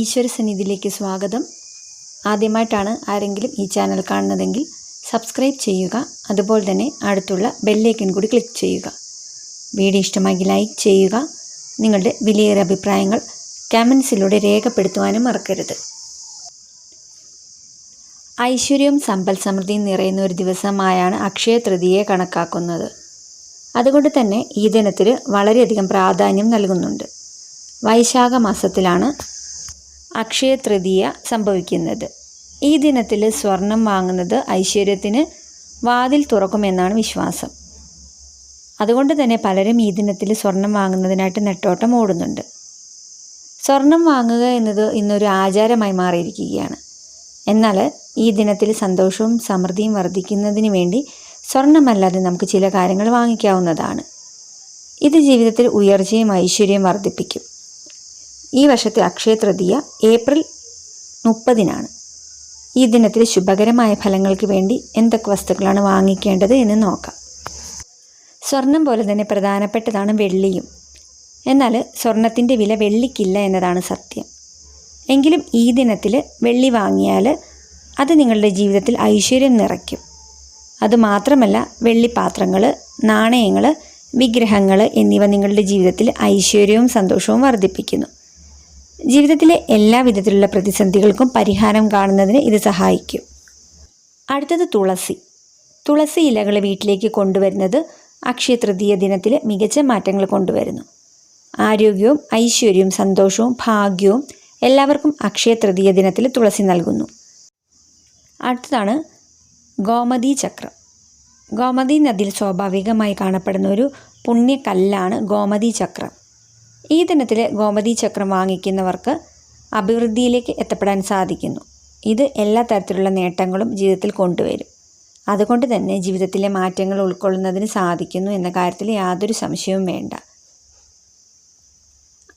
ഈശ്വര സന്നിധിയിലേക്ക് സ്വാഗതം. ആദ്യമായിട്ടാണ് ആരെങ്കിലും ഈ ചാനൽ കാണുന്നതെങ്കിൽ സബ്സ്ക്രൈബ് ചെയ്യുക. അതുപോലെ തന്നെ അടുത്തുള്ള ബെല്ലേക്കൻ കൂടി ക്ലിക്ക് ചെയ്യുക. വീഡിയോ ഇഷ്ടമായി ലൈക്ക് ചെയ്യുക. നിങ്ങളുടെ വിലയേറിയ അഭിപ്രായങ്ങൾ കമൻസിലൂടെ രേഖപ്പെടുത്തുവാനും മറക്കരുത്. ഐശ്വര്യവും സമ്പൽ സമൃദ്ധിയും നിറയുന്ന ഒരു ദിവസമായാണ് അക്ഷയ തൃതിയെ കണക്കാക്കുന്നത്. അതുകൊണ്ട് തന്നെ ഈ ദിനത്തിൽ വളരെയധികം പ്രാധാന്യം നൽകുന്നുണ്ട്. വൈശാഖ മാസത്തിലാണ് അക്ഷയ തൃതീയ സംഭവിക്കുന്നത്. ഈ ദിനത്തിൽ സ്വർണം വാങ്ങുന്നത് ഐശ്വര്യത്തിന് വാതിൽ തുറക്കുമെന്നാണ് വിശ്വാസം. അതുകൊണ്ട് തന്നെ പലരും ഈ ദിനത്തിൽ സ്വർണം വാങ്ങുന്നതിനായിട്ട് നെട്ടോട്ടം ഓടുന്നുണ്ട്. സ്വർണം വാങ്ങുക എന്നത് ഇന്നൊരു ആചാരമായി മാറിയിരിക്കുകയാണ്. എന്നാൽ ഈ ദിനത്തിൽ സന്തോഷവും സമൃദ്ധിയും വർദ്ധിക്കുന്നതിന് വേണ്ടി സ്വർണമല്ലാതെ നമുക്ക് ചില കാര്യങ്ങൾ വാങ്ങിക്കാവുന്നതാണ്. ഇത് ജീവിതത്തിൽ ഉയർച്ചയും ഐശ്വര്യവും വർദ്ധിപ്പിക്കും. ഈ വർഷത്തെ അക്ഷയ തൃതീയ ഏപ്രിൽ മുപ്പതിനാണ്. ഈ ദിനത്തിൽ ശുഭകരമായ ഫലങ്ങൾക്ക് വേണ്ടി എന്തൊക്കെ വസ്തുക്കളാണ് വാങ്ങിക്കേണ്ടത് എന്ന് നോക്കാം. സ്വർണം പോലെ തന്നെ പ്രധാനപ്പെട്ടതാണ് വെള്ളിയും. എന്നാൽ സ്വർണത്തിന്റെ വില വെള്ളിക്കില്ല എന്നതാണ് സത്യം. എങ്കിലും ഈ ദിനത്തിൽ വെള്ളി വാങ്ങിയാൽ അത് നിങ്ങളുടെ ജീവിതത്തിൽ ഐശ്വര്യം നിറയ്ക്കും. അതുമാത്രമല്ല വെള്ളിപ്പാത്രങ്ങൾ നാണയങ്ങൾ വിഗ്രഹങ്ങൾ എന്നിവ നിങ്ങളുടെ ജീവിതത്തിൽ ഐശ്വര്യവും സന്തോഷവും വർദ്ധിപ്പിക്കുന്നു. ജീവിതത്തിലെ എല്ലാ വിധത്തിലുള്ള പ്രതിസന്ധികൾക്കും പരിഹാരം കാണുന്നതിന് ഇത് സഹായിക്കും. അടുത്തത് തുളസി. തുളസി ഇലകൾ വീട്ടിലേക്ക് കൊണ്ടുവരുന്നത് അക്ഷയ തൃതീയ ദിനത്തിൽ മികച്ച മാറ്റങ്ങൾ കൊണ്ടുവരുന്നു. ആരോഗ്യവും ഐശ്വര്യവും സന്തോഷവും ഭാഗ്യവും എല്ലാവർക്കും അക്ഷയ തൃതീയ ദിനത്തിൽ തുളസി നൽകുന്നു. അടുത്തതാണ് ഗോമതി ചക്രം. ഗോമതി നദിയിൽ സ്വാഭാവികമായി കാണപ്പെടുന്ന ഒരു പുണ്യക്കല്ലാണ് ഗോമതി ചക്രം. ഈ ദിനത്തിൽ ഗോമതി ചക്രം വാങ്ങിക്കുന്നവർക്ക് അഭിവൃദ്ധിയിലേക്ക് എത്തപ്പെടാൻ സാധിക്കുന്നു. ഇത് എല്ലാ തരത്തിലുള്ള നേട്ടങ്ങളും ജീവിതത്തിൽ കൊണ്ടുവരും. അതുകൊണ്ട് തന്നെ ജീവിതത്തിലെ മാറ്റങ്ങൾ ഉൾക്കൊള്ളുന്നതിന് സാധിക്കുന്നു എന്ന കാര്യത്തിൽ യാതൊരു സംശയവും വേണ്ട.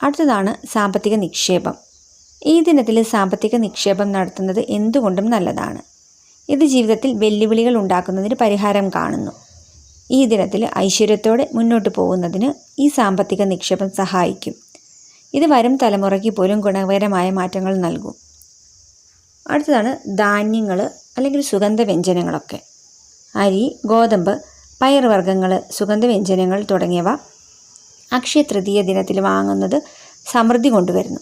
അടുത്തതാണ് സാമ്പത്തിക നിക്ഷേപം. ഈ ദിനത്തിൽ സാമ്പത്തിക നിക്ഷേപം നടത്തുന്നത് എന്തുകൊണ്ടും നല്ലതാണ്. ഇത് ജീവിതത്തിൽ വെല്ലുവിളികൾ ഉണ്ടാക്കുന്നതിന് പരിഹാരം കാണുന്നു. ഈ ദിനത്തിൽ ഐശ്വര്യത്തോടെ മുന്നോട്ട് പോകുന്നതിന് ഈ സാമ്പത്തിക നിക്ഷേപം സഹായിക്കും. ഇത് വരും തലമുറയ്ക്ക് പോലും ഗുണകരമായ മാറ്റങ്ങൾ നൽകും. അടുത്തതാണ് ധാന്യങ്ങൾ അല്ലെങ്കിൽ സുഗന്ധവ്യഞ്ജനങ്ങളൊക്കെ. അരി ഗോതമ്പ് പയർവർഗങ്ങൾ സുഗന്ധവ്യഞ്ജനങ്ങൾ തുടങ്ങിയവ അക്ഷയ തൃതീയ ദിനത്തിൽ വാങ്ങുന്നത് സമൃദ്ധി കൊണ്ടുവരുന്നു.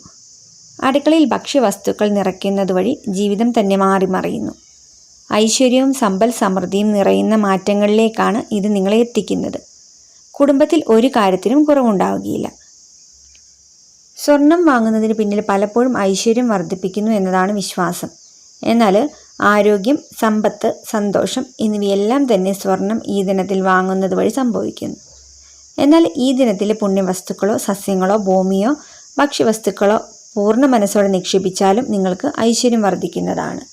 അടുക്കളയിൽ ഭക്ഷ്യവസ്തുക്കൾ നിറയ്ക്കുന്നത് വഴി ജീവിതം തന്നെ മാറി മറിയുന്നു ഐശ്വര്യവും സമ്പൽ സമൃദ്ധിയും നിറയുന്ന മാറ്റങ്ങളിലേക്കാണ് ഇത് നിങ്ങളെ എത്തിക്കുന്നത്. കുടുംബത്തിൽ ഒരു കാര്യത്തിനും കുറവുണ്ടാവുകയില്ല. സ്വർണം വാങ്ങുന്നതിന് പിന്നിൽ പലപ്പോഴും ഐശ്വര്യം വർദ്ധിപ്പിക്കുന്നു എന്നതാണ് വിശ്വാസം. എന്നാൽ ആരോഗ്യം സമ്പത്ത് സന്തോഷം എന്നിവയെല്ലാം തന്നെ സ്വർണം ഈ ദിനത്തിൽ വാങ്ങുന്നത് വഴി സംഭവിക്കുന്നു. എന്നാൽ ഈ ദിനത്തിൽ പുണ്യവസ്തുക്കളോ സസ്യങ്ങളോ ഭൂമിയോ ഭക്ഷ്യവസ്തുക്കളോ പൂർണ മനസ്സോടെ നിക്ഷേപിച്ചാലും നിങ്ങൾക്ക് ഐശ്വര്യം വർദ്ധിക്കുന്നതാണ്.